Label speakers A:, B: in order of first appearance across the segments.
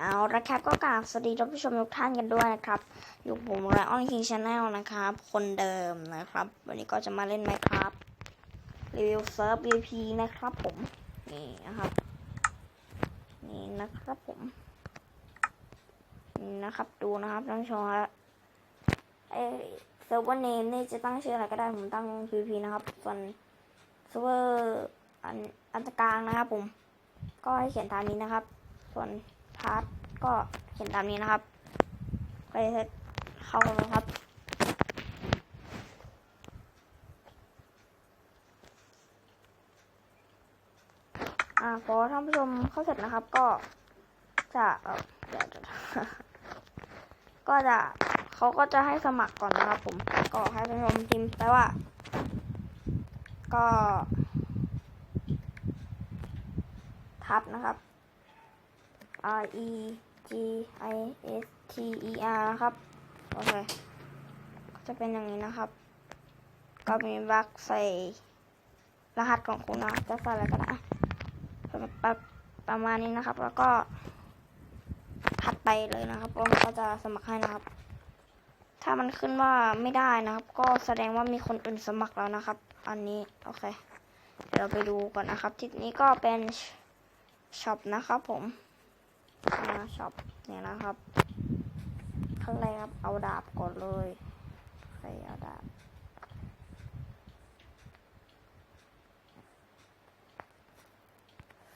A: เอาละครับก็กราบสวัสดีท่านผู้ชมทุกท่านกันด้วยนะครับ อยู่ผมไรออนคิงชาแนลนะครับ คนเดิมนะครับ วันนี้ก็จะมาเล่นไหมครับรีวิวเซิร์ฟ VP นะครับผม นี่นะครับ นี่นะครับผมนี่นะครับดูนะครับท่านผู้ชมฮะไอเซิร์ฟเวอร์เนมนี่จะตั้งชื่ออะไรก็ได้ผมตั้ง VP นะครับ ส่วนเซิร์ฟเวอร์อันอันกลางนะครับผม ก็ให้เขียนตามนี้นะครับ ส่วน พาร์ทก็เขียนตามนี้นะครับ ไปเข้าเลยครับอ่าพอท่านผู้ชมเข้าเสร็จนะครับ ก็จะเดี๋ยวจะก็จะเขาก็จะให้สมัครก่อนนะครับ ผมก็ให้ท่านผู้ชมพิมพ์ไปลว่า ก็ ทับนะครับ R E G I S T E R นะครับ โอเค ก็จะเป็นอย่างนี้นะครับ ก็มีบักใส่รหัสของคุณนะจะใส่อะไรก็ได้ประประประมาณนี้นะครับ แล้วก็ถัดไปเลยนะครับผมก็จะสมัครให้นะครับ ถ้ามันขึ้นว่าไม่ได้นะครับ ก็แสดงว่ามีคนอื่นสมัครแล้วนะครับ อันนี้โอเค เดี๋ยวเราไปดูก่อนนะครับ ทีนี้ก็เป็นช็อปนะครับผม มาช็อปเนี่ยนะครับขั้นแรกครับเอาดาบก่อนเลยใครเอาดาบ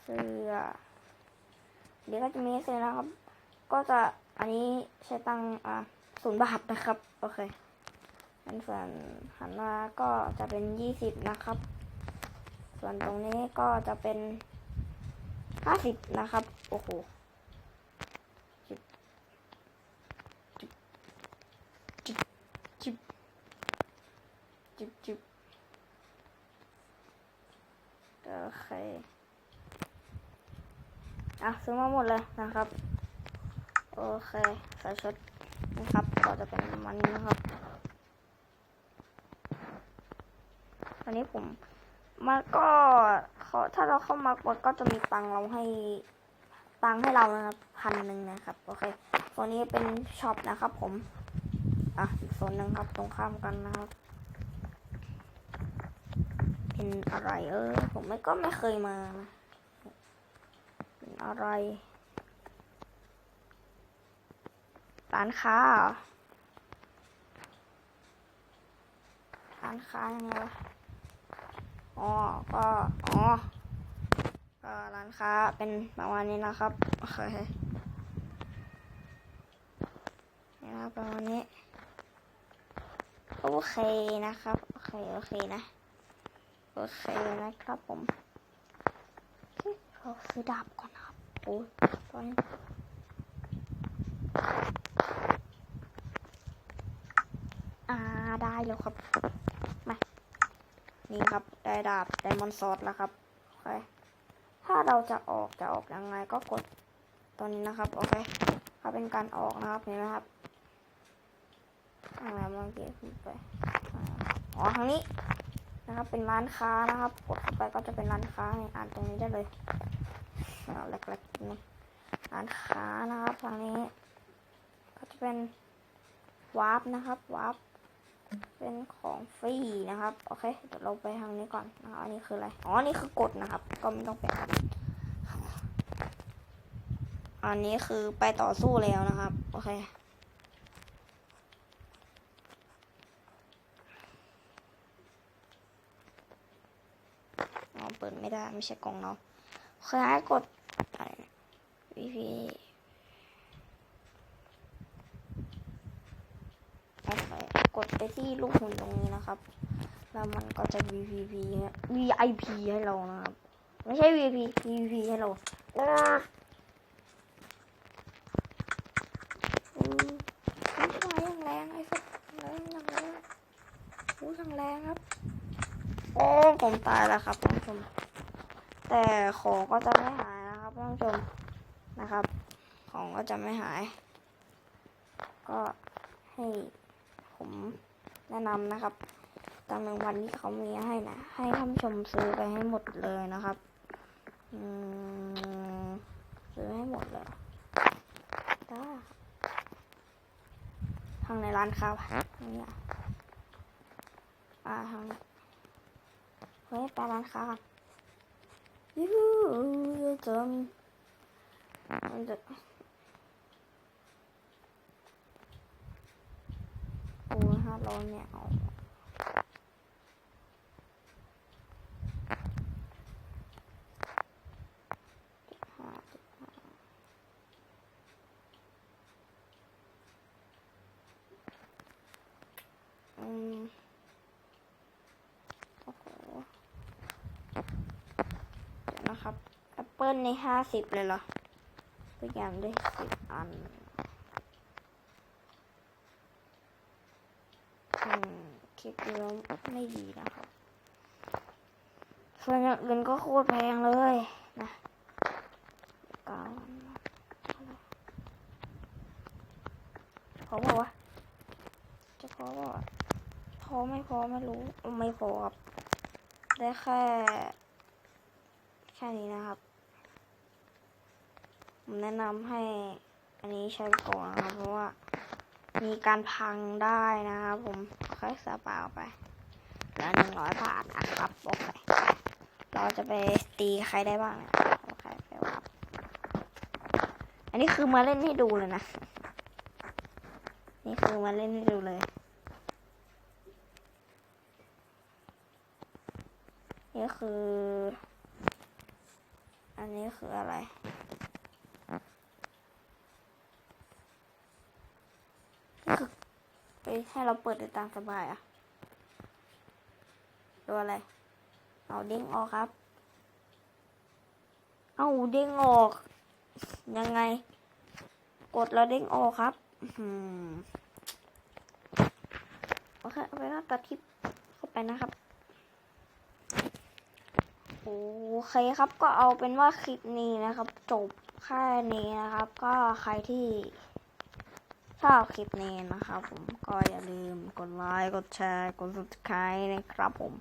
A: เสื้อเดี๋ยวก็จะมีเสื้อนะครับ ก็จะอันนี้ใช้ตังอะศูนย์บาทนะครับ โอเคอันส่วนหันหน้าก็จะเป็นยี่สิบนะครับ ส่วนตรงนี้ก็จะเป็นห้าสิบนะครับ โอ้โห จิบ จิบจิบโอเคอะซื้อมาหมดเลยนะครับ โอเคใส่ชุดนะครับก็จะเป็นมันนะครับอันนี้ผมมันก็เขาถ้าเราเข้ามากดก็จะมีตังเราให้ตังให้เรานะครับพันหนึ่งนะครับ โอเคตัวนี้เป็นช็อปนะครับ ผม อะอีกโซนหนึ่งครับตรงข้ามกันนะครับ เป็นอะไรเออ ผมไม่ก็ไม่เคยมานะเป็นอะไรร้านค้าร้านค้ายังไงวะอ๋อ ก็ อ๋อก็ร้านค้าเป็นประมาณนี้นะครับโอเคนะครับประมาณนี้ โอเคนะครับ โอเค โอเคนะ โอเคนะครับผมเราซื้อดาบก่อนนะครับโอ้ยตอนนี้อ่าได้แล้วครับ มา นี่ครับได้ดาบไดมอนด์ซอสแล้วครับ โอเค ถ้าเราจะออกจะออกยังไงก็กดตัวนี้นะครับ โอเคถ้าเป็นการออกนะครับเห็นไหมครับอะไรเมื่อกี้ไปอ่าอ๋อทางนี้ นะครับ เป็นร้านค้านะครับ กดเข้าไปก็จะเป็นร้านค้าอ่านตรงนี้ได้เลยเล็กๆนี่ร้านค้านะครับทางนี้ ก็จะเป็นวาร์ปนะครับวาร์ปเป็นของฟรีนะครับ โอเคเดี๋ยวเราไปทางนี้ก่อนนะครับอันนี้คืออะไร อ๋อ นี่คือกดนะครับ ก็ไม่ต้องไปอ่านอันนี้คือไปต่อสู้แล้วนะครับ โอเค อ๋อเปิด ไม่ใช่กล่องเนาะคยให้กดอะไรวีพีโอเคกดไปที่ลูกหุ่นตรงนี้นะครับ แล้วมันก็จะ VVP VIP ให้เรานะครับ ไม่ใช่ VP VVP ให้เราอ่าอืมไม่ใช่ยังแรงไอ้สัสแรงยังแรงโอ้ยังแรงครับ โอ้ผมตายแล้วครับท่านผู้ชม แต่ของก็จะไม่หายนะครับท่านผู้ชมนะครับ ของก็จะไม่หาย ก็ให้ผมแนะนำนะครับตามรางวัลที่เขามีให้นะ ให้ท่านผู้ชมซื้อไปให้หมดเลยนะครับซื้อให้หมดเลยได้ทางในร้านค้าทนี้อ่าทางเฮ้ยไปร้านค้า จะโอ้ห้าร้อยเนี่ยเอาห้าสิบห้าอืมโอ้โหเดี๋ยว นะครับแอปเปิลในห้าสิบเลยเหรอตัวอย่างได้สิบอันอคลิปเดียวไม่ดีนะครับส่วนอย่างอื่นก็โคตรแพงเลยนะเก้าอันพอบอกว่าจะพอบอกว่าพอไม่พอไม่รู้ไม่พอครับได้แค่ ค่นี้นะครับ ผมแนะนำให้อันนี้ใช้ก่อนนะครับ เพราะว่ามีการพังได้นะครับผมค่อยสเปล่าไป แล้วหนึ่งร้อยบาทนะครับโอเคเราจะไปตีใครได้บ้างเนี่ยโอเคไปวับอันนี้คือมาเล่นให้ดูเลยนะ นี่คือมาเล่นให้ดูเลยนี่คือ อันนี้คืออะไร ไปให้เราเปิดได้ตามสบายอะตัวอะไร เอาเด้งออกครับ เอาเด้งออก ยังไง กดแล้วเด้งออกครับโอเคเอาไปแล้วตัดคลิปเข้าไปนะครับ โอเคครับก็เอาเป็นว่าคลิปนี้นะครับ จบแค่นี้นะครับ ก็ใครที่ชอบคลิปนี้นะครับ ผมก็อย่าลืมกดไลค์กดแชร์กด subscribe นะครับผม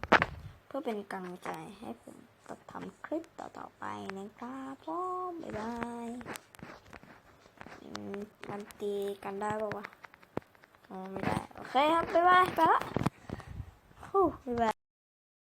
A: เพื่อเป็นกำลังใจให้ผมตัดทำคลิปต่อๆไปนะครับผมบ๊ายบายมันตีกันได้ปะวะอ๋อไม่ได้ โอเคครับ บ๊ายบายไปละฮู้บ๊ายบาย